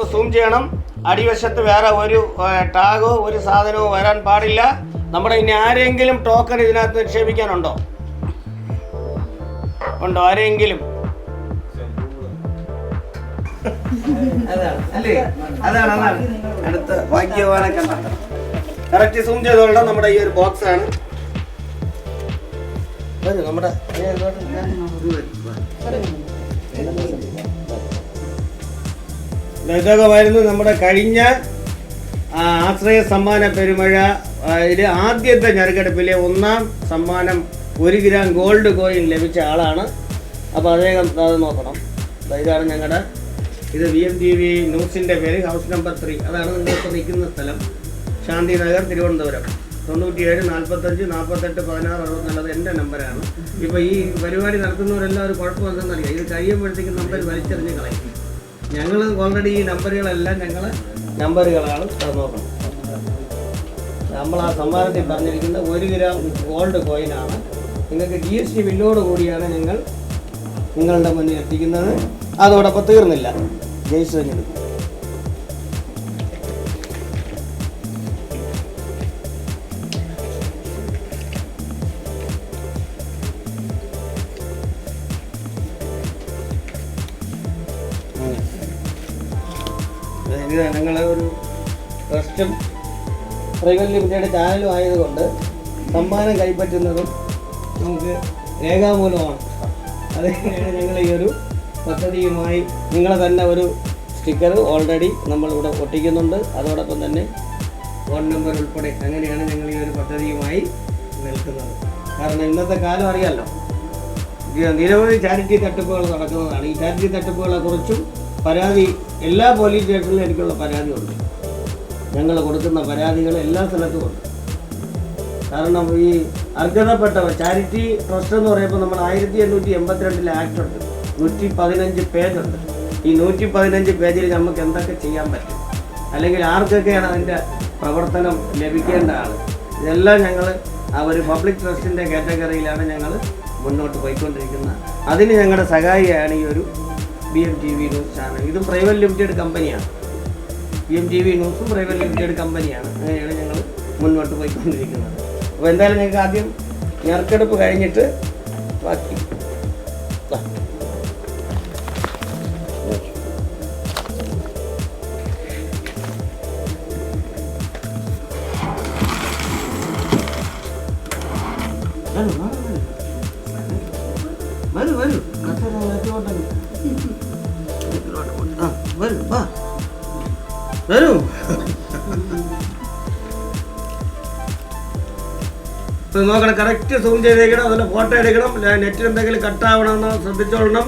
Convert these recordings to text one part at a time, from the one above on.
ഒന്ന് സൂം ചെയ്യണം. അടിവശത്ത് വേറെ ഒരു ടാഗോ ഒരു സാധനവും വരാൻ പാടില്ല. നമ്മുടെ ഇനി ആരെങ്കിലും ടോക്കൺ ഇതിനകത്ത് നിക്ഷേപിക്കാനുണ്ടോ? ഉണ്ടോ? ആരെങ്കിലും? അതാണ് അല്ലേ? അതാണ് അതാണ്. അടുത്ത ഭാഗ്യവാനെ കണ്ടെത്തണം കറക്റ്റ് സൂം ചെയ്തോളാം നമ്മുടെ ഈ ഒരു ബോക്സ് ആണ്. നമ്മുടെ ഏ, ഇങ്ങോട്ട് ഞാൻ ഇത് വരും. ഇതൊക്കെയായിരുന്നു നമ്മുടെ കഴിഞ്ഞ ആശ്രയ സമ്മാന പെരുമഴ ആ, ഇതിലെ ആദ്യത്തെ ഞെരുക്കെടുപ്പിലെ ഒന്നാം സമ്മാനം ഒരു ഗ്രാം ഗോൾഡ് കോയിൻ ലഭിച്ച ആളാണ്. അപ്പോൾ അദ്ദേഹം അത് നോക്കണം. ഇതാണ് ഞങ്ങളുടെ ഇത് വി എം ടി വി ന്യൂസിന്റെ പേര് ഹൗസ് നമ്പർ ത്രീ അതാണ് നിങ്ങൾക്ക് നിൽക്കുന്ന സ്ഥലം. ശാന്തി നഗർ തിരുവനന്തപുരം. തൊണ്ണൂറ്റിയേഴ് നാൽപ്പത്തഞ്ച് നാൽപ്പത്തെട്ട് പതിനാറ് അറുപത്തിനാല് എന്റെ നമ്പറാണ് ഇപ്പോൾ ഈ പരിപാടി നടത്തുന്നവരെല്ലാം ഒരു കുഴപ്പം എന്തെന്നറിയാം ഇത് കഴിയുമ്പോഴത്തേക്കും നമ്പർ വലിച്ചെറിഞ്ഞ് കളയും. ഞങ്ങൾ ഓൾറെഡി ഈ നമ്പറുകളെല്ലാം ഞങ്ങൾ നമ്പറുകളാണ് നോക്കുന്നത് നമ്മൾ ആ സംവാദത്തിൽ പറഞ്ഞിരിക്കുന്ന ഒരു ഗ്രാം ഗോൾഡ് കോയിനാണ് നിങ്ങൾക്ക് ജി എസ് ടി ബില്ലോട് കൂടിയാണ് ഞങ്ങൾ നിങ്ങളുടെ മുന്നിൽ എത്തിക്കുന്നത്. അതോടൊപ്പം തീർന്നില്ല. ജയിച്ചെടുക്കും ഇത് ഞങ്ങൾ ഒരു ട്രസ്റ്റും പ്രൈവറ്റ് ലിമിറ്റഡ് ചാനലും ആയതുകൊണ്ട് സമ്മാനം കൈപ്പറ്റുന്നതും നമുക്ക് രേഖാമൂലമാണ്. അതിനാണ് ഞങ്ങൾ ഈ ഒരു പദ്ധതിയുമായി നിങ്ങളെ തന്നെ ഒരു സ്റ്റിക്കർ ഓൾറെഡി നമ്മളിവിടെ ഒട്ടിക്കുന്നുണ്ട്. അതോടൊപ്പം തന്നെ ഫോൺ നമ്പർ ഉൾപ്പെടെ അങ്ങനെയാണ് ഞങ്ങൾ ഈ ഒരു പദ്ധതിയുമായി നിൽക്കുന്നത്. കാരണം ഇന്നത്തെ കാലം അറിയാമല്ലോ നിരവധി ചാരിറ്റി തട്ടിപ്പുകൾ നടക്കുന്നതാണ്. ഈ ചാരിറ്റി തട്ടിപ്പുകളെ കുറിച്ചും പരാതി എല്ലാ പോലീസ് സ്റ്റേഷനിലും എനിക്കുള്ള പരാതിയുണ്ട്. ഞങ്ങൾ കൊടുക്കുന്ന പരാതികൾ എല്ലാ സ്ഥലത്തും ഉണ്ട്. കാരണം ഈ അർഹതപ്പെട്ടവർ ചാരിറ്റി ട്രസ്റ്റ് എന്ന് പറയുമ്പോൾ നമ്മൾ ആയിരത്തി എണ്ണൂറ്റി എൺപത്തിരണ്ടിലെ ആക്ട് ഉണ്ട്. നൂറ്റി പതിനഞ്ച് പേജുണ്ട് ഈ നൂറ്റി പതിനഞ്ച് പേജിൽ നമുക്ക് എന്തൊക്കെ ചെയ്യാൻ പറ്റും? അല്ലെങ്കിൽ ആർക്കൊക്കെയാണ് അതിന്റെ പ്രവർത്തനം ലഭിക്കേണ്ട ആൾ ഇതെല്ലാം ഞങ്ങൾ ആ ഒരു പബ്ലിക് ട്രസ്റ്റിന്റെ കാറ്റഗറിയിലാണ് ഞങ്ങൾ മുന്നോട്ട് പോയിക്കൊണ്ടിരിക്കുന്നത്. അതിന് ഞങ്ങളുടെ സഹായിയാണ് ഈ ഒരു B M T V news channel ഇതും പ്രൈവറ്റ് ലിമിറ്റഡ് കമ്പനിയാണ്. ബി എം ടി വി ന്യൂസും പ്രൈവറ്റ് ലിമിറ്റഡ് കമ്പനിയാണ്. അങ്ങനെയാണ് ഞങ്ങൾ മുന്നോട്ട് പോയിക്കൊണ്ടിരിക്കുന്നത്. അപ്പോൾ എന്തായാലും ഞങ്ങൾക്ക് ആദ്യം ഞെറുക്കെടുപ്പ് കഴിഞ്ഞിട്ട് ബാക്കി നോക്കണം. കറക്റ്റ് സൂം ചെയ്തേക്കണം. അതുപോലെ ഫോട്ടോ എടുക്കണം. നെറ്റിൽ എന്തെങ്കിലും കട്ടാവണമെന്ന് ശ്രദ്ധിച്ചോളണം.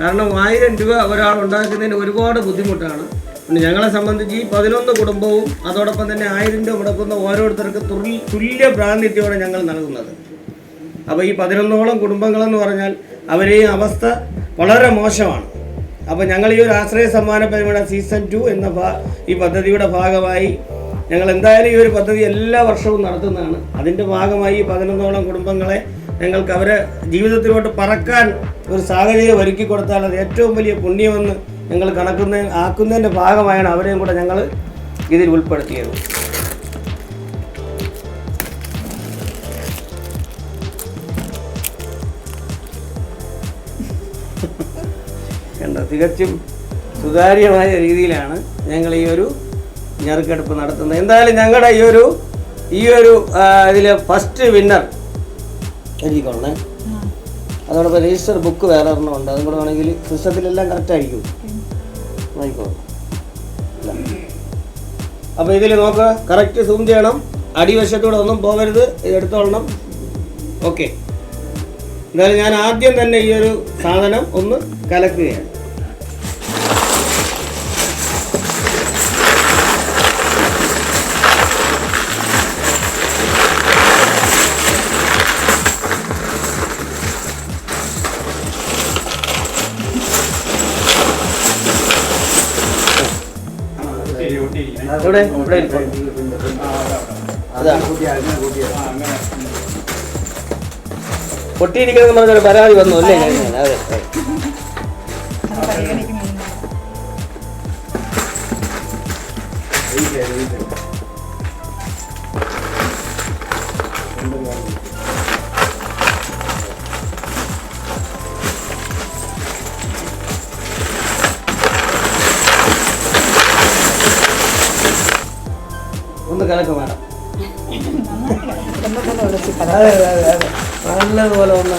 കാരണം ആയിരം രൂപ ഒരാൾ ഉണ്ടാക്കുന്നതിന് ഒരുപാട് ബുദ്ധിമുട്ടാണ്. പിന്നെ ഞങ്ങളെ സംബന്ധിച്ച് ഈ പതിനൊന്ന് കുടുംബവും അതോടൊപ്പം തന്നെ ആയിരം രൂപ മുടക്കുന്ന ഓരോരുത്തർക്ക് തുല്യ പ്രാതിനിധ്യമാണ് ഞങ്ങൾ നൽകുന്നത്. അപ്പോൾ ഈ പതിനൊന്നോളം കുടുംബങ്ങളെന്ന് പറഞ്ഞാൽ അവരെയും അവസ്ഥ വളരെ മോശമാണ്. അപ്പോൾ ഞങ്ങൾ ഈ ഒരു ആശ്രയ സമ്മാന പരിപാടി സീസൺ ടു എന്ന ഈ പദ്ധതിയുടെ ഭാഗമായി ഞങ്ങൾ എന്തായാലും ഈ ഒരു പദ്ധതി എല്ലാ വർഷവും നടത്തുന്നതാണ്. അതിന്റെ ഭാഗമായി ഈ പതിനൊന്നോളം കുടുംബങ്ങളെ ഞങ്ങൾക്ക് അവരെ ജീവിതത്തിലോട്ട് പറക്കാൻ ഒരു സാഹചര്യം ഒരുക്കി കൊടുത്താൽ അത് ഏറ്റവും വലിയ പുണ്യമെന്ന് ഞങ്ങൾ കണക്കുന്ന ആക്കുന്നതിന്റെ ഭാഗമായാണ് അവരെയും കൂടെ ഞങ്ങൾ ഇതിൽ ഉൾപ്പെടുത്തിയത്. എന്താ തികച്ചും സുതാര്യമായ രീതിയിലാണ് ഞങ്ങൾ ഈ ഒരു ഞെറുക്കെടുപ്പ് നടത്തുന്നത്. എന്തായാലും ഞങ്ങളുടെ ഈ ഒരു ഈ ഒരു ഇതിൽ ഫസ്റ്റ് വിന്നർ എഴുതിക്കൊള്ളണേ അതോടൊപ്പം രജിസ്റ്റർ ബുക്ക് വേറെ ഒരെണ്ണം ഉണ്ട്. അതും കൂടെ വേണമെങ്കിൽ സിസ്റ്റത്തിലെല്ലാം കറക്റ്റ് ആയിരിക്കും. ആയിക്കോളും അപ്പോൾ ഇതിൽ നോക്ക് കറക്റ്റ് സൂം ചെയ്യണം. അടിവശത്തൂടെ ഒന്നും പോകരുത്. ഇത് എടുത്തോളണം. ഓക്കെ എന്തായാലും ഞാൻ ആദ്യം തന്നെ ഈ ഒരു സാധനം ഒന്ന് കലക്കുകയാണ്. ഇവിടെ ഇവിടെ അതാ. എന്ന് പറഞ്ഞൊരു പരാതി വന്നു. അല്ലേ? അതെ പരിഗണിക്കുന്നു അതെ അതെ അതെ നല്ലതുപോലെ ഒന്ന്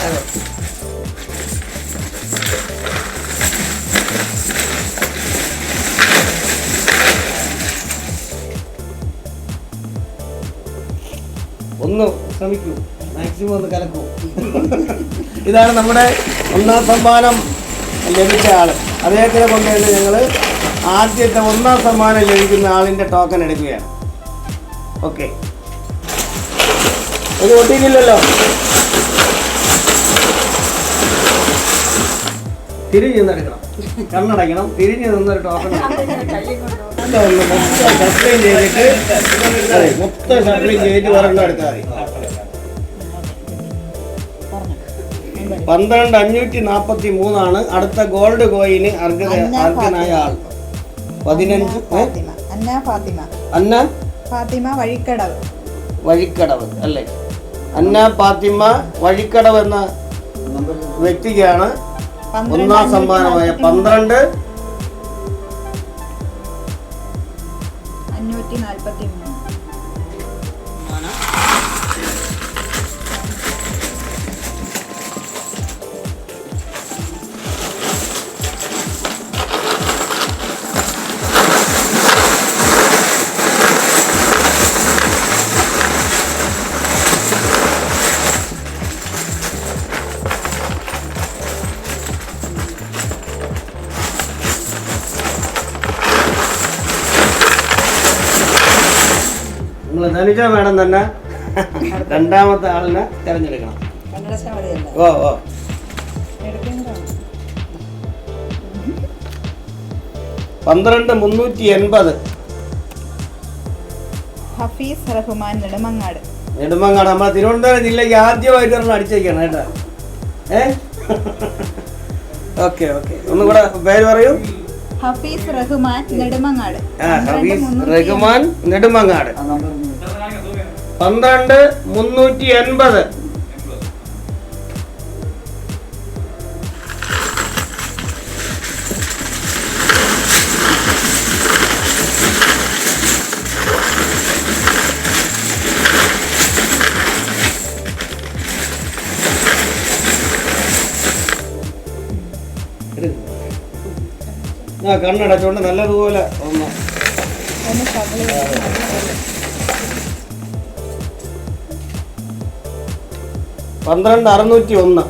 അതെ. ഒന്ന് ശ്രമിക്കൂ. മാക്സിമം ഒന്ന് കലക്കൂ. ഇതാണ് നമ്മുടെ ഒന്നാം സമ്മാനം ലഭിച്ച ആൾ അദ്ദേഹത്തിനെ കൊണ്ടുവന്ന് ഞങ്ങൾ ആദ്യത്തെ ഒന്നാം സമ്മാനം ലഭിക്കുന്ന ആളിന്റെ ടോക്കൺ എടുക്കുകയാണ്. ഓക്കെ ഇത് ഒട്ടിക്കില്ലല്ലോ തിരിഞ്ഞു നിന്നെടുക്കണം കണ്ണടയ്ക്കണം തിരിഞ്ഞ് നിന്നൊരു ടോക്കൺ ഷട്ട്ലൈൻ ചെയ്തിട്ട് മൊത്തം ഷട്ട്ലൈൻ ചെയ്തിട്ട് ഒരെണ്ണം എടുത്താൽ മതി. പന്ത്രണ്ട് അഞ്ഞൂറ്റി നാൽപ്പത്തി മൂന്നാണ്. അടുത്ത ഗോൾഡ് കോയിന് അർഹത അർഹനായ ആൾ. പതിനഞ്ച് ഫാത്തിമ. അന്ന ഫാത്തിമ. അന്ന? ഫാത്തിമ വഴിക്കടവ്. വഴിക്കടവ് അല്ലേ? അന്ന പാത്തിമ വഴിക്കടവ് എന്ന വ്യക്തിക്കാണ് ഒന്നാം സമ്മാനമായ പന്ത്രണ്ട് ധനിച്ച വേണം തന്നെ രണ്ടാമത്തെ ആളിനെ തിരഞ്ഞെടുക്കണം. ഓ ഓ. പന്ത്രണ്ട് മുന്നൂറ്റി എൺപത്. ഹഫീസ് റഹ്മാൻ നെടുമങ്ങാട്. നെടുമങ്ങാട് നമ്മളെ തിരുവനന്തപുരം ജില്ലയ്ക്ക് ആദ്യമായിട്ട് നമ്മൾ അടിച്ചേക്കാണ് കേട്ടോ. ഏ? Okay okay. ഒന്നുകൂടെ പേര് പറയൂ. ഹഫീസ് റഹ്മാൻ നെടുമങ്ങാട്. ആ ഹഫീസ് റഹ്മാൻ നെടുമങ്ങാട്. പന്ത്രണ്ട് മുന്നൂറ്റി എൺപത്. ആ കണ്ണടച്ചുകൊണ്ട് നല്ലതുപോലെ ഒന്ന്. പന്ത്രണ്ട് അറുന്നൂറ്റി ഒന്ന്.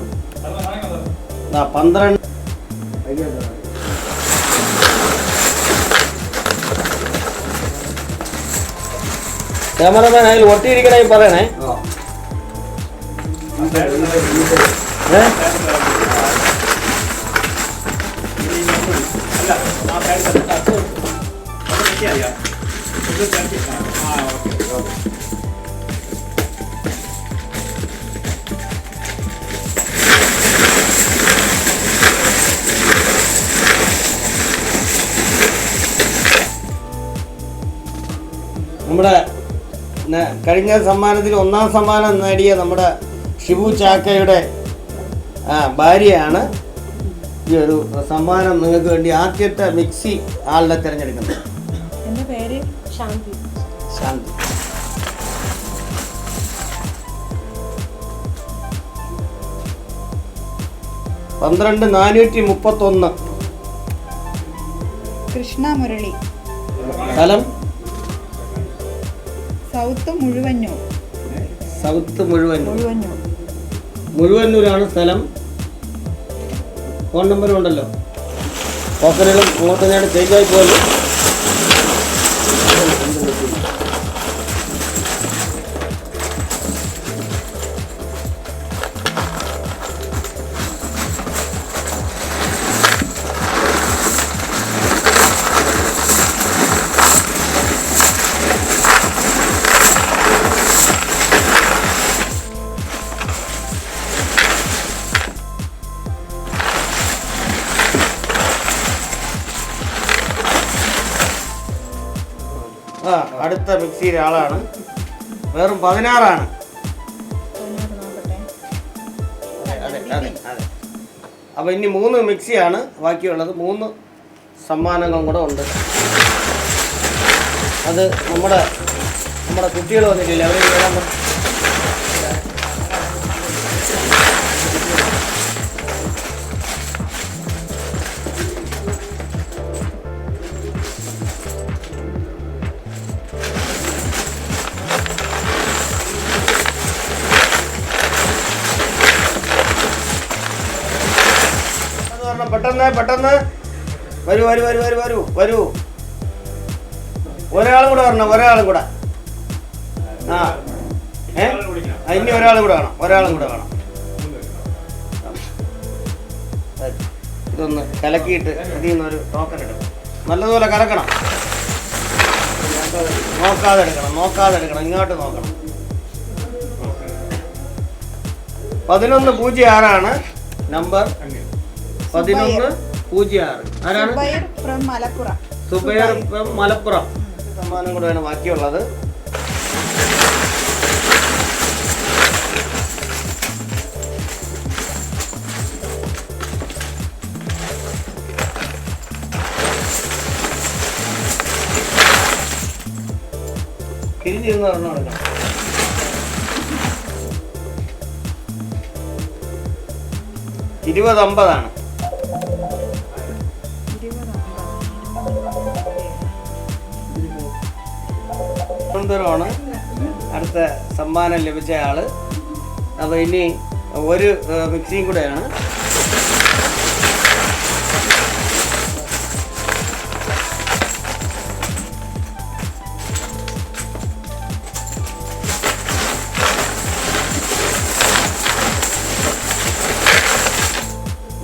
പന്ത്രണ്ട്. ക്യാമറമാൻ അതിൽ ഒട്ടിയിരിക്കണേ പറയണേ. ഏ? നമ്മുടെ കഴിഞ്ഞ സമ്മാനത്തിൽ ഒന്നാം സമ്മാനം നേടിയ നമ്മുടെ ഷിബു ചാക്കയുടെ ഭാര്യയാണ് ഈ ഒരു സമ്മാനം നിങ്ങൾക്ക് വേണ്ടി ആദ്യത്തെ മിക്സി ആളിനെ തിരഞ്ഞെടുക്കുന്നത്. പേര് ശാന്തി. ശാന്തി. പന്ത്രണ്ട് നാനൂറ്റി മുപ്പത്തൊന്ന്. കൃഷ്ണ മുരളി. സ്ഥലം? സൗത്ത് മുഴുവന്നൂർ. സൗത്ത് മുഴുവന്നൂർ. മുഴുവന്നൂരാണ് സ്ഥലം. ഫോൺ നമ്പറും ഉണ്ടല്ലോ. പോക്കലുകളും അങ്ങോട്ട് ഞാൻ ചേഞ്ച് ആയി പോലും അടുത്ത മിക്സിയിലെ ആളാണ്. വെറും പതിനാറാണ്. അതെ അതെ അതെ. അപ്പോൾ ഇനി മൂന്ന് മിക്സിയാണ് ബാക്കിയുള്ളത്. മൂന്ന് സമ്മാനങ്ങളും കൂടെ ഉണ്ട്. അത് നമ്മുടെ നമ്മുടെ കുട്ടികൾ വന്നിട്ടില്ല? അവർ പറഞ്ഞ പെട്ടെന്ന് വരൂ വരൂ വരൂ വരൂ വരൂ വരൂ. ഒരാളും കൂടെ വരണം ഒരാളും കൂടെ. ആ. ഏ? ഇനി ഒരാളും കൂടെ വേണം ഒരാളും കൂടെ വേണം. ഇതൊന്ന് കലക്കിയിട്ട് ഇതിൽ നിന്ന് ഒരു ടോക്കൺ എടുക്കണം. നല്ലതുപോലെ കലക്കണം. നോക്കാതെ എടുക്കണം നോക്കാതെ എടുക്കണം ഇങ്ങോട്ട് നോക്കണം. പതിനൊന്ന് പൂജ്യം ആറാണ് നമ്പർ. പതിനൊന്ന് പൂജ്യം ആറ്. ആരാണ്? ഫ്രം മലപ്പുറം. സുബൈർ ഫ്രം മലപ്പുറം. സമ്മാനം കൂടെയാണ് ബാക്കിയുള്ളത്. തിരിഞ്ഞിരുന്ന് ഇരുപത് അമ്പതാണ്. തിരുവനന്തപുരമാണ്. അടുത്ത സമ്മാനം ലഭിച്ച ആൾ അപ്പോൾ ഇനി ഒരു മിക്സിയും കൂടെയാണ്.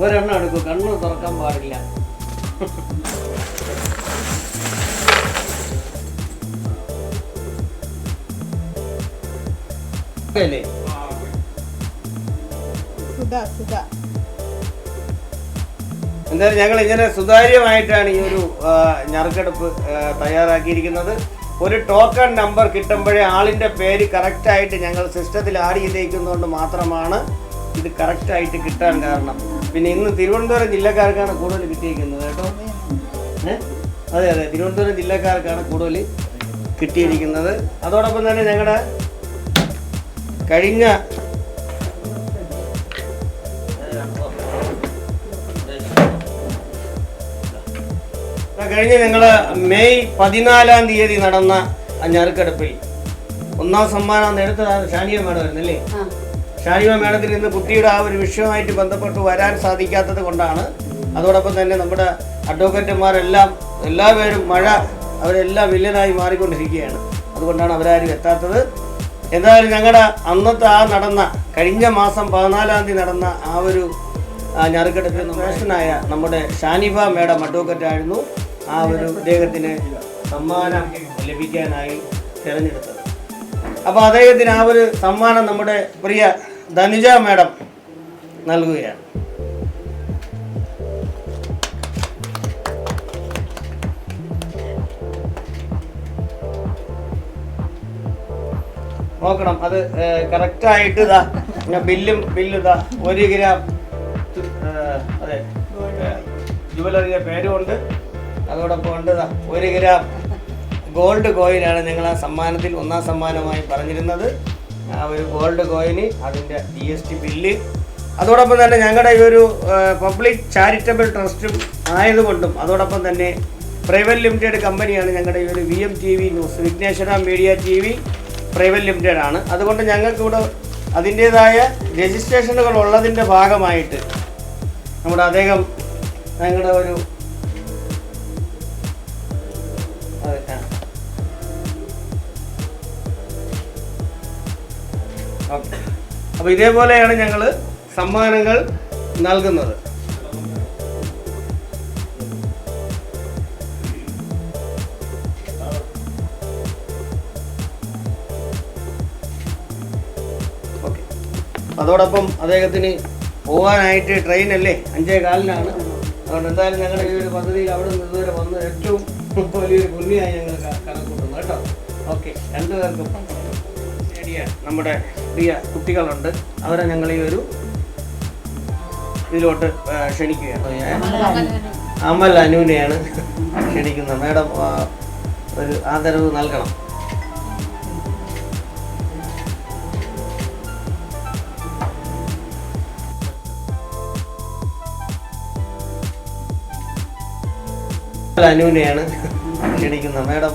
ഒരെണ്ണം എടുക്കും. കണ്ണ് തുറക്കാൻ പാടില്ല. അല്ലേ എന്തായാലും ഞങ്ങൾ ഇങ്ങനെ സുതാര്യമായിട്ടാണ് ഈ ഒരു ഞറുക്കെടുപ്പ് തയ്യാറാക്കിയിരിക്കുന്നത്. ഒരു ടോക്കൺ നമ്പർ കിട്ടുമ്പോഴേ ആളിന്റെ പേര് കറക്റ്റായിട്ട് ഞങ്ങൾ സിസ്റ്റത്തിൽ ആഡ് ചെയ്തേക്കുന്നതുകൊണ്ട് മാത്രമാണ് ഇത് കറക്റ്റായിട്ട് കിട്ടാൻ കാരണം. പിന്നെ ഇന്ന് തിരുവനന്തപുരം ജില്ലക്കാർക്കാണ് കൂടുതൽ കിട്ടിയിരിക്കുന്നത് കേട്ടോ. അതെ അതെ. തിരുവനന്തപുരം ജില്ലക്കാർക്കാണ് കൂടുതൽ കിട്ടിയിരിക്കുന്നത്. അതോടൊപ്പം തന്നെ ഞങ്ങളുടെ കഴിഞ്ഞ കഴിഞ്ഞ ഞങ്ങൾ മെയ് പതിനാലാം തീയതി നടന്ന ഞറുക്കെടുപ്പിൽ ഒന്നാം സമ്മാനം നേരത്തെ ഷാനിയ മേഡമായിരുന്നു അല്ലേ ഷാനിയ മേഡത്തിൽ ഇന്ന് കുട്ടിയുടെ ആ ഒരു വിഷയമായിട്ട് ബന്ധപ്പെട്ട് വരാൻ സാധിക്കാത്തത് കൊണ്ടാണ്. അതോടൊപ്പം തന്നെ നമ്മുടെ അഡ്വക്കേറ്റുമാരെല്ലാം എല്ലാവരും മഴ അവരെല്ലാം വില്ലനായി മാറിക്കൊണ്ടിരിക്കുകയാണ്. അതുകൊണ്ടാണ് അവരാരും എത്താത്തത്. എന്തായാലും ഞങ്ങളുടെ അന്നത്തെ ആ നടന്ന കഴിഞ്ഞ മാസം പതിനാലാം തീയതി നടന്ന ആ ഒരു ഞറുക്കെടുപ്പിൽ പ്രവേശനായ നമ്മുടെ ഷാനിഫ മേഡം അഡ്വക്കറ്റ് ആയിരുന്നു. ആ ഒരു അദ്ദേഹത്തിന് സമ്മാനം ലഭിക്കാനായി തിരഞ്ഞെടുത്തത്. അപ്പോൾ അദ്ദേഹത്തിന് ആ ഒരു സമ്മാനം നമ്മുടെ പ്രിയ ധനുജ മേഡം നൽകുകയാണ്. നോക്കണം. അത് കറക്റ്റായിട്ട് ഇതാ ബില്ലും ബില്ലും ഇതാ ഒരു ഗ്രാം അതെ ജുവലറിയുടെ പേരുമുണ്ട് അതോടൊപ്പം ഉണ്ട് ഒരു ഗ്രാം ഗോൾഡ് കോയിനാണ് നിങ്ങൾ ആ സമ്മാനത്തിൽ ഒന്നാം സമ്മാനമായി പറഞ്ഞിരുന്നത്. ആ ഒരു ഗോൾഡ് കോയിന് അതിന്റെ ജി എസ് ടി ബില്ല്. അതോടൊപ്പം തന്നെ ഞങ്ങളുടെ ഈ ഒരു പബ്ലിക് ചാരിറ്റബിൾ ട്രസ്റ്റും ആയതുകൊണ്ടും അതോടൊപ്പം തന്നെ പ്രൈവറ്റ് ലിമിറ്റഡ് കമ്പനിയാണ് ഞങ്ങളുടെ ഈ ഒരു V M T V news Vighneshwara media T V private limited ആണ്. അതുകൊണ്ട് ഞങ്ങൾക്ക് ഇവിടെ അതിന്റേതായ രജിസ്ട്രേഷനുകൾ ഉള്ളതിന്റെ ഭാഗമായിട്ട് നമ്മുടെ അദ്ദേഹം ഞങ്ങളുടെ ഒരു അപ്പൊ ഇതേപോലെയാണ് ഞങ്ങൾ സമ്മാനങ്ങൾ നൽകുന്നത്. അതോടൊപ്പം അദ്ദേഹത്തിന് പോകാനായിട്ട് ട്രെയിനല്ലേ? അഞ്ചേ കാലിനാണ്. അതുകൊണ്ട് എന്തായാലും ഞങ്ങളുടെ ഈ ഒരു പദ്ധതിയിൽ അവിടെ നിന്ന് ഇതുവരെ വന്ന് ഏറ്റവും വലിയൊരു പുണ്യമായി ഞങ്ങൾ കണക്കൂട്ടുന്നു കേട്ടോ. ഓക്കെ രണ്ടുപേർക്കും നമ്മുടെ പ്രിയ കുട്ടികളുണ്ട്. അവരെ ഞങ്ങൾ ഈ ഒരു ഇതിലോട്ട് ക്ഷണിക്കുകയാണ്. അമൽ അനുവിനെയാണ് ക്ഷണിക്കുന്നത്. മാഡം ഒരു ആദരവ് നൽകണം. അനുവിനെയാണ് ക്ഷണിക്കുന്നത്. മാഡം.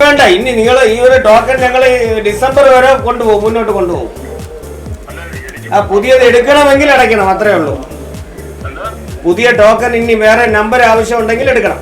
വേണ്ട ഇനി നിങ്ങൾ ഈ ഒരു ടോക്കൺ ഞങ്ങൾ ഡിസംബർ വരെ കൊണ്ടുപോകും മുന്നോട്ട് കൊണ്ടുപോകും. ആ പുതിയത് എടുക്കണമെങ്കിൽ അടയ്ക്കണം അത്രേ ഉള്ളൂ. പുതിയ ടോക്കൺ ഇനി വേറെ നമ്പർ ആവശ്യമുണ്ടെങ്കിൽ എടുക്കണം.